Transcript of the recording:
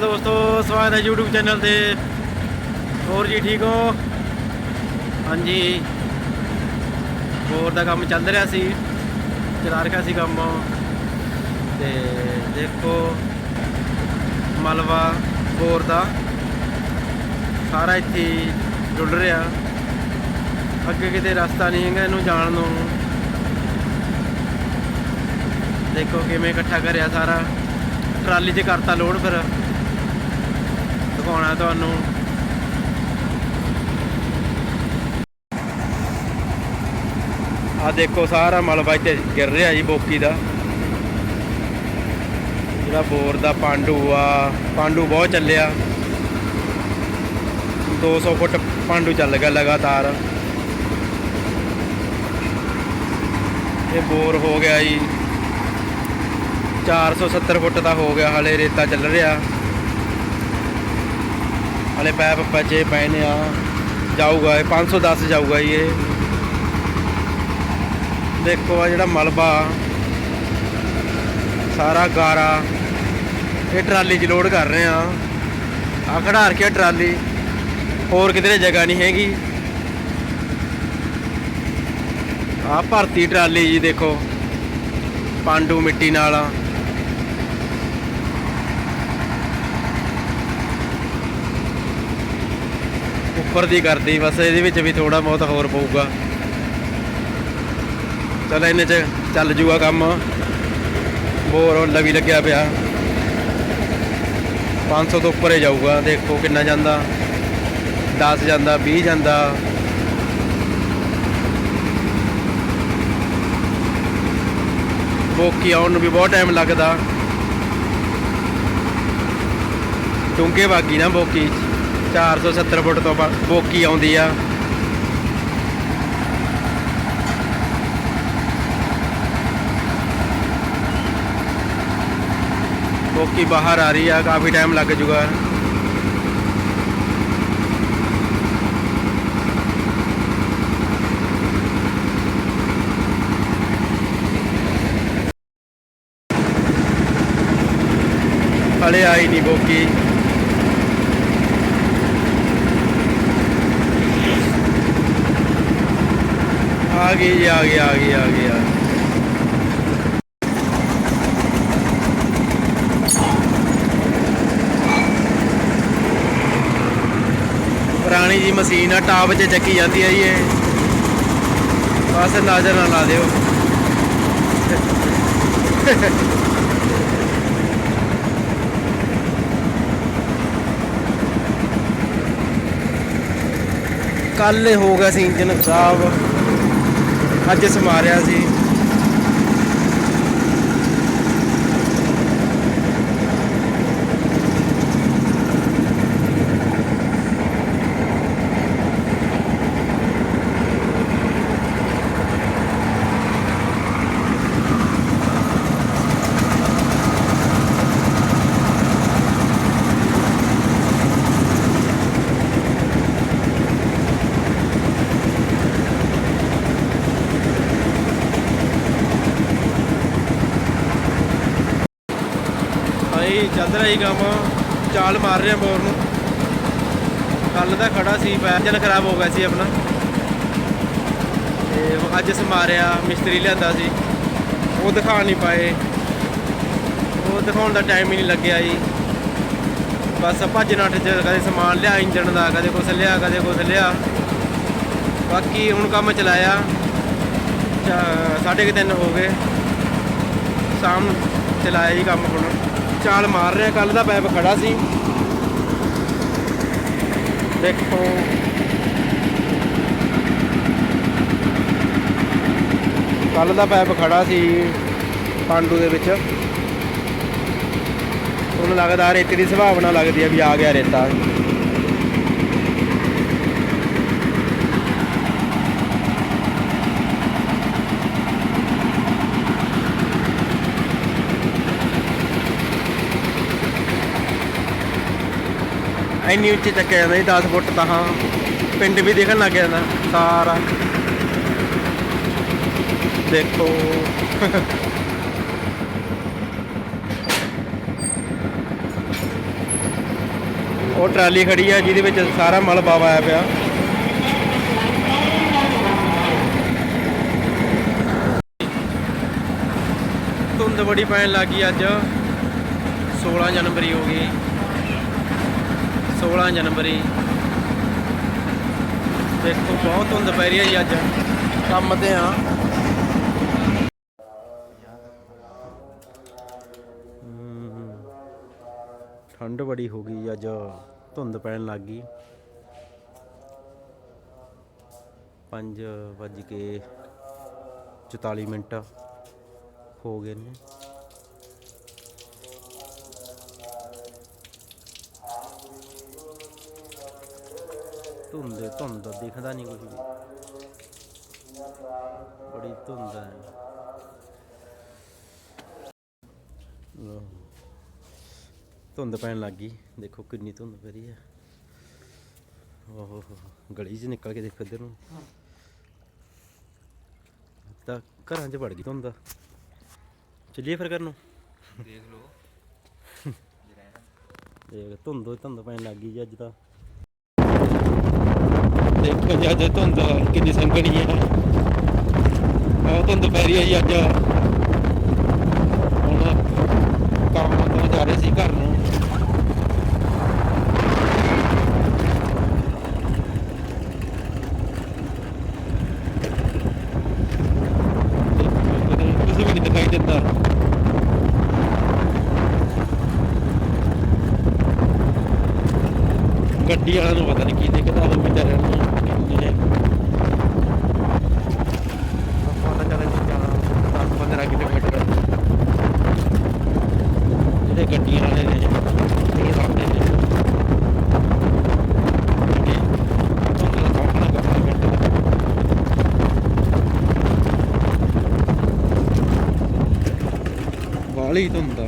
ਦੋਸਤੋ, ਸਵਾਗਤ ਹੈ YouTube ਚੈਨਲ ਤੇ। ਹੋਰ ਜੀ ਠੀਕ ਹੋ? ਹਾਂਜੀ। ਬੋਰ ਦਾ ਕੰਮ ਚੱਲ ਰਿਹਾ ਸੀ। ਚਲਾ ਰਿਹਾ ਸੀ ਕੰਮ। ਤੇ ਦੇਖੋ ਮਲਵਾ ਬੋਰ ਦਾ। ਸਾਰਾ ਇੱਥੇ ਹੀ ਡੁੱਲ ਰਿਹਾ। ਅੱਗੇ ਕਿਤੇ ਰਸਤਾ ਨਹੀਂ ਹੈਗਾ ਇਹਨੂੰ ਜਾਣ ਨੂੰ। ਦੇਖੋ ਕਿਵੇਂ ਇਕੱਠਾ ਕਰਿਆ ਸਾਰਾ। ਟਰਾਲੀ 'ਚ ਕਰਤਾ ਲੋਡ ਫਿਰ। ਦਿਖਾਉਣਾ ਤੁਹਾਨੂੰ। ਆ ਦੇਖੋ, ਸਾਰਾ ਮਲਬਾ ਇੱਥੇ ਗਿਰ ਰਿਹਾ ਜੀ ਬੋਕੀ ਦਾ। ਜਿਹੜਾ ਬੋਰ ਦਾ ਪਾਂਡੂ ਆ, ਪਾਂਡੂ ਬਹੁਤ ਚੱਲਿਆ। 200 ਫੁੱਟ ਪਾਂਡੂ ਚੱਲ ਗਿਆ ਲਗਾਤਾਰ। ਇਹ ਬੋਰ ਹੋ ਗਿਆ ਜੀ। 470 ਫੁੱਟ ਦਾ ਹੋ ਗਿਆ, ਹਲੇ ਰੇਤਾ ਚੱਲ ਰਿਹਾ। ਹਲੇ ਪੈਪ ਬਚੇ ਪਏ ਨੇ ਆ ਜਾਊਗਾ ਇਹ 510 ਜਾਊਗਾ ਜੀ ਇਹ ਦੇਖੋ ਆ ਜਿਹੜਾ ਮਲਬਾ ਸਾਰਾ ਗਾਰਾ ਇਹ ਟਰਾਲੀ 'ਚ ਲੋਡ ਕਰ ਰਹੇ ਆ ਆ ਖੜਾ ਕੇ ਟਰਾਲੀ ਹੋਰ ਕਿਧਰੇ ਜਗ੍ਹਾ ਨਹੀਂ ਹੈਗੀ ਆ ਭਰਤੀ ਟਰਾਲੀ ਜੀ ਦੇਖੋ ਪਾਂਡੂ ਮਿੱਟੀ ਨਾਲ ਆ ਉੱਪਰ ਦੀ ਕਰਦੀ, ਬਸ ਇਹਦੇ ਵਿੱਚ ਵੀ ਥੋੜਾ ਬਹੁਤ ਹੋਰ ਪਊਗਾ। ਚਲ ਇਹਨੇ ਚ ਚੱਲ ਜੂਗਾ ਕੰਮ। ਬੋਰ ਲਵੀ ਲੱਗਿਆ ਪਿਆ। 500 ਤੋਂ ਉੱਪਰ ਹੀ ਜਾਊਗਾ। ਦੇਖੋ ਕਿੰਨਾ ਜਾਂਦਾ। 10 ਜਾਂਦਾ 20 ਜਾਂਦਾ। ਬੋਕੀ ਆਉਣ ਨੂੰ ਵੀ ਬਹੁਤ ਟਾਈਮ ਲੱਗਦਾ। ਡੂੰਘੇ ਵਾਗੀ ਨਾ ਬੋਕੀ। 470 ਫੁੱਟ ਤੋਂ ਬੋਕੀ ਆਉਂਦੀ ਆ। ਬੋਕੀ ਬਾਹਰ ਆ ਰਹੀ ਆ, ਕਾਫੀ ਟਾਈਮ ਲੱਗ ਜੂਗਾ। ਹਲੇ ਆਈ ਨਹੀਂ ਬੋਕੀ। ਆ ਗਈ ਜੀ, ਆ ਗਈ ਆ ਗਈ ਆ ਗਈ ਆ ਗਈ। ਪੁਰਾਣੀ ਜੀ ਮਸ਼ੀਨ ਆ, ਟਾਪ 'ਚ ਚੱਕੀ ਜਾਂਦੀ ਹੈ ਜੀ ਇਹ। ਬਸ ਨਜ਼ਰ ਨਾ ਲਾ ਦਿਓ। ਕੱਲ ਹੋ ਗਿਆ ਸੀ ਇੰਜਨ ਖਰਾਬ। ਅੱਜ ਸਮਾਰਿਆ ਸੀ। ਚੱਲ ਰਿਹਾ ਜੀ ਕੰਮ। ਚਾਲ ਮਾਰ ਰਿਹਾ ਬੋਰ ਨੂੰ। ਕੱਲ ਦਾ ਖੜਾ ਸੀ ਪੈਂਜਲ ਖਰਾਬ ਹੋ ਗਿਆ ਸੀ ਆਪਣਾ। ਤੇ ਉਹ ਅੱਜ ਸਮਾਰਿਆ ਮਿਸਤਰੀ ਲਿਆਂਦਾ ਸੀ। ਉਹ ਦਿਖਾ ਨਹੀਂ ਪਾਏ। ਉਹ ਦਿਖਾਉਣ ਦਾ ਟਾਈਮ ਹੀ ਨਹੀਂ ਲੱਗਿਆ ਜੀ। ਬਸ ਭੱਜ ਨੱਠ ਚ ਕਦੇ ਸਮਾਨ ਲਿਆ, ਇੰਜਣ ਦਾ, ਕਦੇ ਕੁਛ ਲਿਆ, ਕਦੇ ਕੁਛ ਲਿਆ। ਬਾਕੀ ਹੁਣ ਕੰਮ ਚਲਾਇਆ। ਚਾ- ਸਾਢੇ ਕੁ ਤਿੰਨ ਹੋ ਗਏ। ਸ਼ਾਮ ਨੂੰ ਚਲਾਇਆ ਜੀ ਕੰਮ ਹੁਣ। ਚਾਲ ਮਾਰ ਰਿਹਾ ਕੱਲ ਦਾ ਪੈਪ ਖੜਾ ਸੀ। ਦੇਖੋ। ਕੱਲ ਦਾ ਪੈਪ ਖੜਾ ਸੀ ਪਾਂਡੂ ਦੇ ਵਿੱਚ। ਉਹਨੂੰ ਲੱਗਦਾ ਰੇਤੇ ਦੀ ਸੰਭਾਵਨਾ ਲੱਗਦੀ ਆ ਵੀ ਆ ਗਿਆ ਰੇਤਾ। ਇੰਨੀ ਉੱਚੀ ਚੱਕਿਆ ਜਾਂਦਾ ਜੀ 10 ਫੁੱਟ ਤਾਂ ਪਿੰਡ ਵੀ ਦੇਖਣ ਲੱਗ ਜਾਂਦਾ ਸਾਰਾ। ਦੇਖੋ। ਉਹ ਟਰਾਲੀ ਖੜੀ ਆ, ਜਿਹਦੇ ਵਿੱਚ ਸਾਰਾ ਮਲਬਾ ਆਇਆ ਪਿਆ। ਧੁੰਦ ਬੜੀ ਪੈਣ ਲੱਗੀ ਅੱਜ। 16 ਜਨਵਰੀ ਹੋ ਗਈ। 16 ਜਨਵਰੀ। ਦੇਖੋ, ਬਹੁਤ ਧੁੰਦ ਪੈ ਰਹੀ ਹੈ ਜੀ ਅੱਜ। ਕੰਮ ਤੇ ਆ ਠੰਡ ਬੜੀ ਹੋ ਗਈ ਅੱਜ। ਧੁੰਦ ਪੈਣ ਲੱਗ ਗਈ। 5 ਵੱਜ ਕੇ 44 ਮਿੰਟ ਹੋ ਗਏ ਨੇ। ਧੁੰਦ ਧੁੰਦ ਦਿਖਦਾ ਨਹੀਂ ਕੁਝ ਵੀ। ਬੜੀ ਧੁੰਦ ਹੈ। ਲਓ। ਧੁੰਦ ਪੈਣ ਲੱਗ ਗਈ। ਦੇਖੋ ਕਿੰਨੀ ਧੁੰਦ ਪੈ ਰਹੀ ਹੈ। ਓਹੋ ਹੋ ਗਲੀ 'ਚ ਨਿਕਲ ਕੇ ਦੇਖੋ ਇੱਧਰ ਨੂੰ। ਤਾਂ ਘਰਾਂ 'ਚ ਵੜ ਗਈ ਧੁੰਦ। ਚੱਲੀਏ ਫਿਰ ਘਰ ਨੂੰ। ਦੇਖ ਲਓ। ਦੇਖ ਧੁੰਦ ਧੁੰਦ ਪੈਣ ਲੱਗ ਗਈ ਜੀ ਅੱਜ ਤਾਂ। ਦੇਖੋ ਜੀ ਅੱਜ ਧੁੰਦ ਕਿੰਨੀ ਸੰਘਣੀ ਹੈ ਬਹੁਤ ਧੁੰਦ ਪੈ ਰਹੀ ਹੈ ਜੀ ਅੱਜ। ਹੁਣ ਕੰਮ ਤੋਂ ਜਾ ਰਹੇ ਸੀ ਘਰ ਨੂੰ। ਕੁਝ ਵੀ ਨਹੀਂ ਦਿਖਾਈ ਦਿੰਦਾ। ਗੱਡੀ ਵਾਲਿਆਂ ਨੂੰ ਪਤਾ ਨਹੀਂ ਕੀ ਦਿੱਕਤ ਆ ਉਹ ਵਿਚਾਰਿਆਂ ਨੂੰ ਕੀ ਹੈ ਆਪਾਂ ਤਾਂ ਚੱਲ ਜੀ ਜਾਣਾ 10 15 ਕਿਲੋਮੀਟਰ ਜਿਹੜੇ ਗੱਡੀਆਂ ਵਾਲੇ ਨੇ ਰੋਡ ਆਉਂਦੇ ਨੇ। ਵਾਲੀ ਧੁੰਦ